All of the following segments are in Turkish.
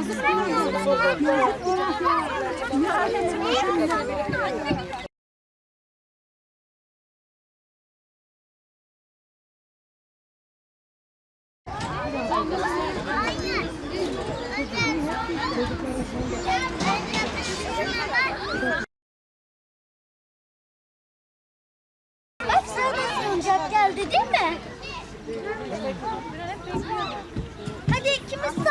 Bak sana da geldi değil mi? Hadi ikimiz de.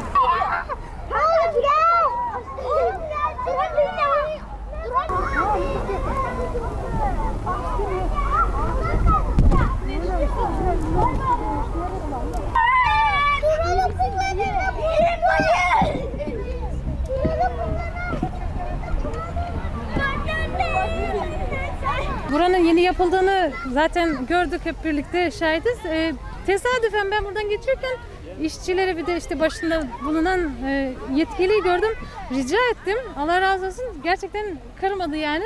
Buranın yeni yapıldığını zaten gördük hep birlikte şahidiz. Ee, tesadüfen ben buradan geçerken işçileri bir de işte başında bulunan e, yetkiliyi gördüm. Rica ettim. Allah razı olsun. Gerçekten kırmadı yani.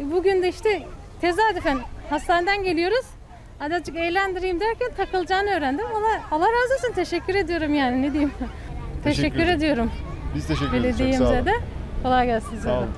E, Bugün de işte tesadüfen hastaneden geliyoruz. Hadi azıcık eğlendireyim derken takılacağını öğrendim. Allah, Allah razı olsun. Teşekkür ediyorum yani ne diyeyim. Teşekkür Teşekkür ediyorum Biz teşekkür ederiz. Belediyemize de. Kolay gelsin Sağ olun.